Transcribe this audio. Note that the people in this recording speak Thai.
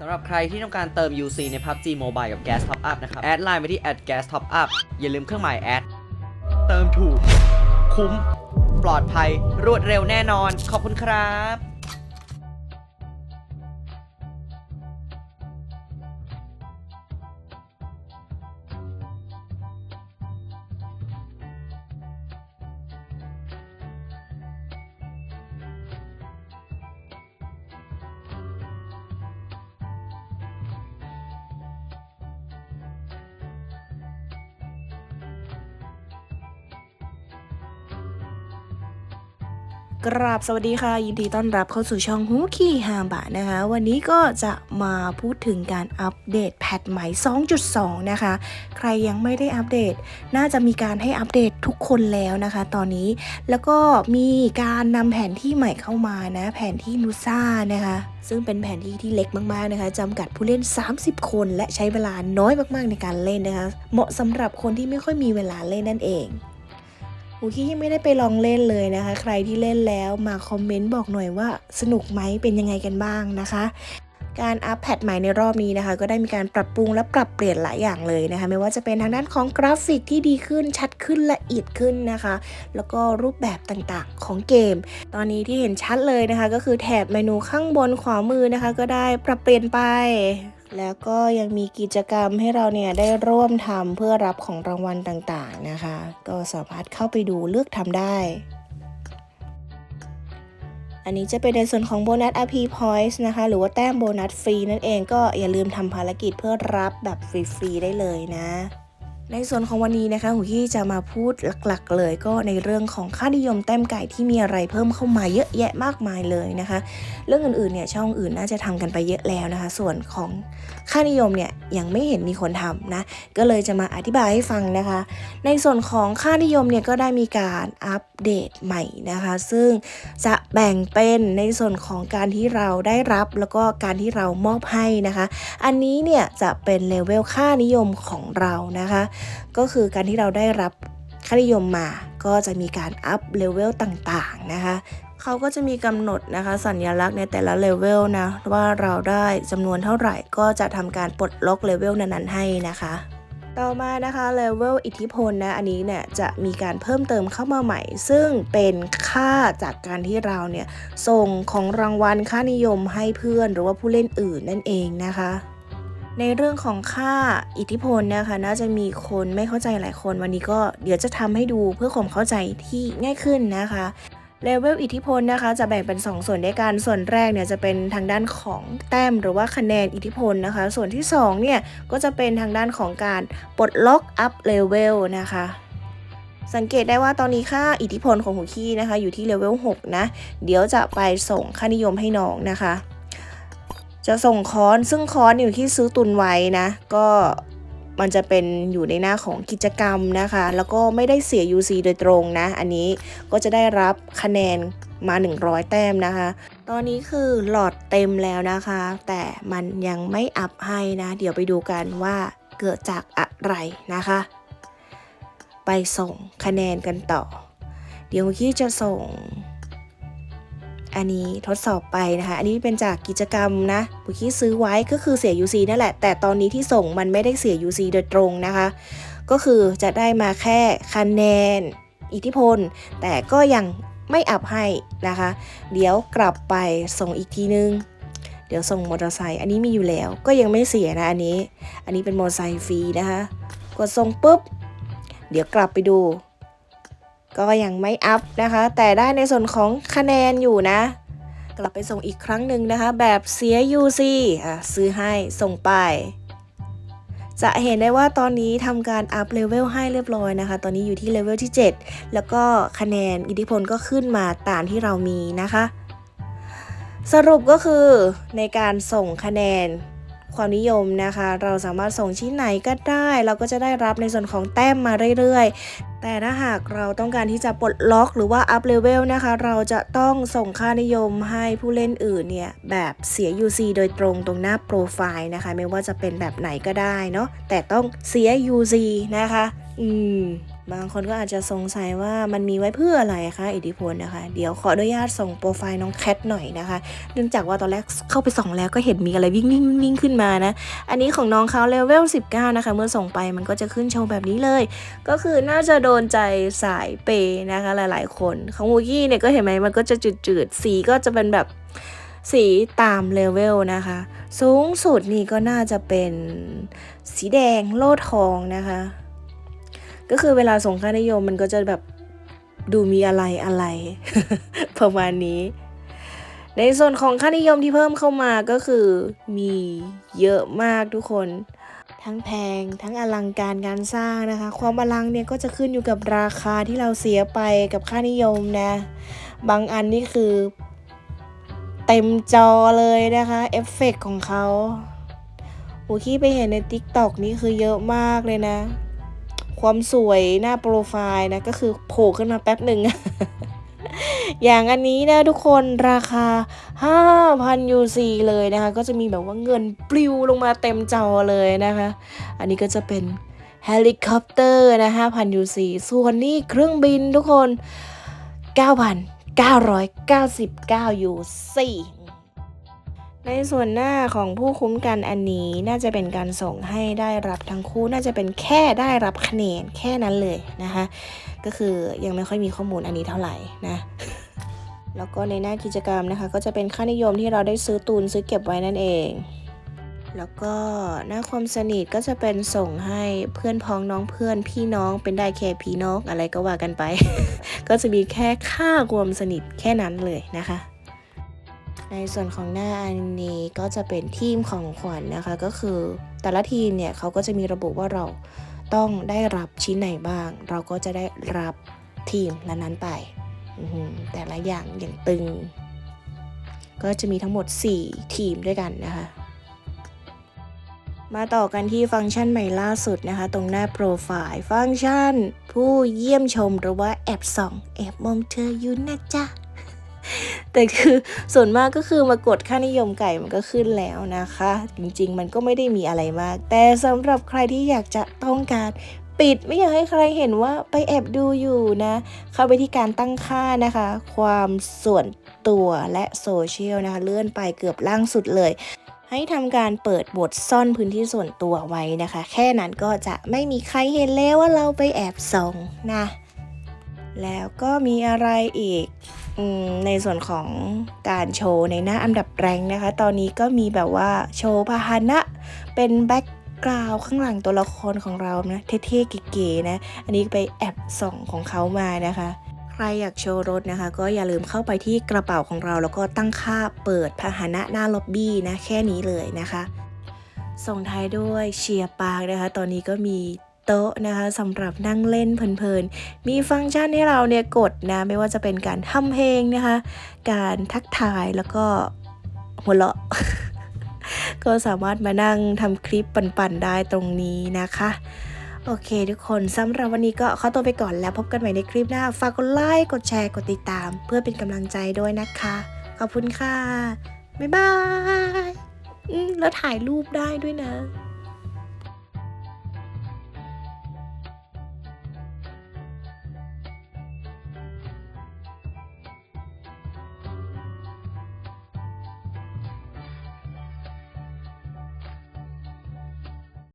สำหรับใครที่ต้องการเติม UC ใน PUBG Mobile กับ Gas Top Up นะครับ แอดไลน์ไปที่ @gas top up อย่าลืมเครื่องหมายแอด เติมถูก คุ้ม ปลอดภัย รวดเร็วแน่นอน ขอบคุณครับ กราบสวัสดีค่ะ ยินดีต้อนรับเข้าสู่ช่องฮูคีฮาบะนะคะ วันนี้ก็จะมาพูดถึงการอัปเดตแพทใหม่ 2.2 นะคะ ใครยังไม่ได้อัปเดต น่าจะมีการให้อัปเดตทุกคนแล้วนะคะ ตอนนี้แล้วก็มีการนำแผนที่ใหม่เข้ามานะ แผนที่นูซ่านะคะซึ่งเป็นแผนที่ที่เล็กมากๆนะคะจำกัดผู้เล่น 30 คน และใช้เวลาน้อยมากๆในการเล่นนะคะ เหมาะสำหรับคนที่ไม่ค่อยมีเวลาเล่นนั่นเอง โอูกี้ยังไม่ได้ไปลองเล่นเลยนะคะ ใครที่เล่นแล้วมาคอมเมนต์บอกหน่อยว่าสนุกไหมเป็นยังไงกันบ้างนะคะการอัปแพทใหม่ในรอบนี้นะคะ ก็ได้มีการปรับปรุงและปรับเปลี่ยนหลายอย่างเลยนะคะ ไม่ว่าจะเป็นทางด้านของกราฟิกที่ดีขึ้นชัดขึ้นละเอียดขึ้นนะคะ แล้วก็รูปแบบต่างๆของเกม ตอนนี้ที่เห็นชัดเลยนะคะ ก็คือแถบเมนูข้างบนขวามือนะคะ ก็ได้ปรับเปลี่ยนไป แล้วก็ยังมีกิจกรรมให้เราเนี่ยได้ร่วมทำเพื่อรับของรางวัลต่างๆนะคะ ก็สามารถเข้าไปดูเลือกทำได้ อันนี้จะเป็นในส่วนของโบนัส RP Points นะคะ หรือว่าแต้มโบนัสฟรีนั่นเองก็อย่าลืมทำภารกิจเพื่อรับแบบฟรีๆได้เลยนะ ในส่วนของวันนี้นะคะหูที่จะมาพูดหลักๆ เลยก็ในเรื่องของค่านิยมแต้มไก่ที่มีอะไรเพิ่มเข้ามาเยอะแยะมากมายเลยนะคะ เรื่องอื่นๆเนี่ยช่องอื่นน่าจะทำกันไปเยอะแล้วนะคะ ส่วนของค่านิยมเนี่ยยังไม่เห็นมีคนทำนะก็เลยจะมาอธิบายให้ฟังนะคะ ในส่วนของค่านิยมเนี่ยก็ได้มีการอัปเดตใหม่นะคะ ซึ่งจะแบ่งเป็นในส่วนของการที่เราได้รับแล้วก็การที่เรามอบให้นะคะ อันนี้เนี่ยจะเป็นเลเวลค่านิยมของเรานะคะก็คือการที่เราได้รับค่านิยมมาก็จะมีการอัพเลเวลต่างๆนะคะเขาก็จะมีกำหนดนะคะสัญลักษณ์ในแต่ละเลเวลนะว่าเราได้จำนวนเท่าไหร่ก็จะทำการปลดล็อกเลเวลนั้นๆให้นะคะต่อมานะคะเลเวลอิทธิพลนะอันนี้เนี่ยจะมีการเพิ่มเติมเข้ามาใหม่ ซึ่งเป็นค่าจากการที่เราเนี่ยส่งของรางวัลค่านิยมให้เพื่อนหรือว่าผู้เล่นอื่นนั่นเองนะคะ ในเรื่องของค่าอิทธิพลนะคะน่าจะมีคนไม่เข้าใจหลายคน วันนี้ก็เดี๋ยวจะทำให้ดูเพื่อความเข้าใจที่ง่ายขึ้นนะคะเลเวลอิทธิพลนะคะจะแบ่งเป็น 2 ส่วนด้วยกันส่วนแรกเนี่ยจะเป็นทางด้านของแต้มหรือว่าคะแนนอิทธิพลนะคะ ส่วนที่2เนี่ยก็จะเป็นทางด้านของการปลดล็อกอัพเลเวลนะคะสังเกตได้ว่าตอนนี้ค่าอิทธิพลของหูขี้นะคะ อยู่ที่เลเวล6นะ เดี๋ยวจะไปส่งค่านิยมให้น้องนะคะ จะส่งค้อนซึ่งค้อนอยู่ที่ซื้อตุนไว้นะ ก็มันจะเป็นอยู่ในหน้าของกิจกรรมนะคะ แล้วก็ไม่ได้เสีย UC โดยตรงนะ อันนี้ก็จะได้รับคะแนนมา 100 แต้มนะคะ ตอนนี้คือหลอดเต็มแล้วนะคะ แต่มันยังไม่อัพให้นะ เดี๋ยวไปดูกันว่าเกิดจากอะไรนะคะ ไปส่งคะแนนกันต่อ เดี๋ยวที่จะส่ง อันนี้ทดสอบไปนะคะ อันนี้เป็นจากกิจกรรมนะบุกี้ซื้อไว้ก็คือเสีย UC นั่นแหละ แต่ตอนนี้ที่ส่งมันไม่ได้เสีย UC โดยตรงนะคะ ก็คือจะได้มาแค่คะแนน อิทธิพล แต่ก็ยังไม่อัพให้นะคะ เดี๋ยวกลับไปส่งอีกทีนึง เดี๋ยวส่งมอเตอร์ไซค์ อันนี้มีอยู่แล้ว ก็ยังไม่เสียนะอันนี้ อันนี้เป็นมอเตอร์ไซค์ฟรีนะคะ กดส่งปุ๊บ เดี๋ยวกลับไปดู ก็ยังไม่อัพนะคะ แต่ได้ในส่วนของคะแนนอยู่นะ กลับไปส่งอีกครั้งหนึ่งนะคะ แบบเสีย UC อะซื้อให้ส่งไป จะเห็นได้ว่าตอนนี้ทำการอัพเลเวลให้เรียบร้อยนะคะ ตอนนี้อยู่ที่เลเวลที่ 7 แล้วก็คะแนนอิทธิพลก็ขึ้นมาตามที่เรามีนะคะ สรุปก็คือในการส่งคะแนน ความนิยมนะคะ เราสามารถส่งชิ้นไหนก็ได้ เราก็จะได้รับในส่วนของแต้มมาเรื่อยๆ แต่ถ้าหากเราต้องการที่จะปลดล็อกหรือว่าอัพเลเวลนะคะ เราจะต้องส่งค่านิยมให้ผู้เล่นอื่นเนี่ย แบบเสีย UC โดยตรงตรงหน้าโปรไฟล์นะคะ ไม่ว่าจะเป็นแบบไหนก็ได้เนาะแต่ต้องเสีย UC นะคะ อืม บางคนก็อาจจะสงสัยว่ามันมีไว้เพื่ออะไรคะอิทธิพลนะคะ เดี๋ยวขออนุญาตส่งโปรไฟล์น้องแคทหน่อยนะคะ เนื่องจากว่าตอนแรกเข้าไปส่องแล้วก็เห็นมีอะไรวิ่งวิ่งวิ่งขึ้นมานะ อันนี้ของน้องเขาเลเวล19 นะคะ เมื่อส่งไปมันก็จะขึ้นโชว์แบบนี้เลย ก็คือน่าจะโดนใจสายเปย์นะคะหลาย ๆ คนของวูกี้เนี่ยก็เห็นไหมมันก็จะจืดๆสีก็จะเป็นแบบสีตามเลเวลนะคะ สูงสุดนี่ก็น่าจะเป็นสีแดงโลดทองนะคะ ก็คือเวลาส่งค่านิยมมันก็จะแบบดูมีอะไรอะไร ประมาณนี้ ในส่วนของค่านิยมที่เพิ่มเข้ามาก็คือมีเยอะมากทุกคน ทั้งแพงทั้งอลังการการสร้างนะคะ ความอลังเนี่ยก็จะขึ้นอยู่กับราคาที่เราเสียไปกับค่านิยมนะ บางอันนี่คือเต็มจอเลยนะคะ เอฟเฟกต์ของเขาโอ้ขี้ไปเห็นใน t ิ k t o k นี่คือเยอะมากเลยนะ ความสวยหน้าโปรไฟล์นะ ก็คือโผล่ขึ้นมาแป๊บหนึ่ง อย่างอันนี้นะทุกคนราคา 5,000 UC เลยนะคะ ก็จะมีแบบว่าเงินปลิวลงมาเต็มจอเลยนะคะ อันนี้ก็จะเป็นเฮลิคอปเตอร์นะ5,000 UC ส่วนนี้เครื่องบินทุกคน 9,999 UC ในส่วนหน้าของผู้คุ้มกันอันนี้น่าจะเป็นการส่งให้ได้รับทั้งคู่น่าจะเป็นแค่ได้รับคะแนนแค่นั้นเลยนะคะก็คือยังไม่ค่อยมีข้อมูลอันนี้เท่าไหร่นะแล้วก็ในหน้ากิจกรรมนะคะ ก็จะเป็นค่านิยมที่เราได้ซื้อตูนซื้อเก็บไว้นั่นเอง แล้วก็หน้าความสนิทก็จะเป็นส่งให้เพื่อนพ้องน้องเพื่อนพี่น้องเป็นได้แค่พี่น้องอะไรก็ว่ากันไป ก็จะมีแค่ค่าความสนิทแค่นั้นเลยนะคะ ในส่วนของหน้าอันนี้ก็จะเป็นทีมของขวัญนะคะ ก็คือแต่ละทีมเนี่ยเขาก็จะมีระบุว่าเราต้องได้รับชิ้นไหนบ้าง เราก็จะได้รับทีมนั้นๆไป แต่ละอย่างอย่างตึง ก็จะมีทั้งหมด 4 ทีมด้วยกันนะคะมาต่อกันที่ฟังก์ชันใหม่ล่าสุดนะคะ ตรงหน้าโปรไฟล์ ฟังก์ชัน ผู้เยี่ยมชมหรือว่าแอบส่อง แอบมองเธออยู่นะจ๊ะ แต่คือส่วนมากก็คือมากดค่านิยมไก่มันก็ขึ้นแล้วนะคะ จริงๆ มันก็ไม่ได้มีอะไรมาก แต่สำหรับใครที่อยากจะต้องการปิดไม่อยากให้ใครเห็นว่าไปแอบดูอยู่นะ เข้าไปที่การตั้งค่านะคะ ความส่วนตัวและโซเชียลนะคะ เลื่อนไปเกือบล่างสุดเลย ให้ทำการเปิดบทซ่อนพื้นที่ส่วนตัวไว้นะคะ แค่นั้นก็จะไม่มีใครเห็นแล้วว่าเราไปแอบส่องนะ แล้วก็มีอะไรอีก ในส่วนของการโชว์ในหน้าอันดับแรงนะคะ ตอนนี้ก็มีแบบว่าโชว์พาหนะ เป็นแบ็กกราวข้างหลังตัวละครของเรานะเท่ๆเก๋ๆนะ อันนี้ไปแอบส่องของเขามานะคะใครอยากโชว์รถนะคะ ก็อย่าลืมเข้าไปที่กระเป๋าของเรา แล้วก็ตั้งค่าเปิดพาหนะหน้าล็อบบี้นะแค่นี้เลยนะคะ ส่งท้ายด้วยเชียร์ปาร์กนะคะ ตอนนี้ก็มี โต๊ะนะคะสำหรับนั่งเล่นเพลินๆ มีฟังก์ชันให้เราเนี่ยกดนะ ไม่ว่าจะเป็นการทำเพลงนะคะ การทักทายแล้วก็หัวเราะ ก็สามารถมานั่งทำคลิปปั่นๆได้ตรงนี้นะคะโอเคทุกคนสำหรับวันนี้ก็ขอตัวไปก่อนแล้วพบกันใหม่ในคลิปหน้า ฝากกดไลค์ กดแชร์ กดติดตาม เพื่อเป็นกำลังใจด้วยนะคะ ขอบคุณค่ะ บ๊ายบายแล้วถ่ายรูปได้ด้วยนะ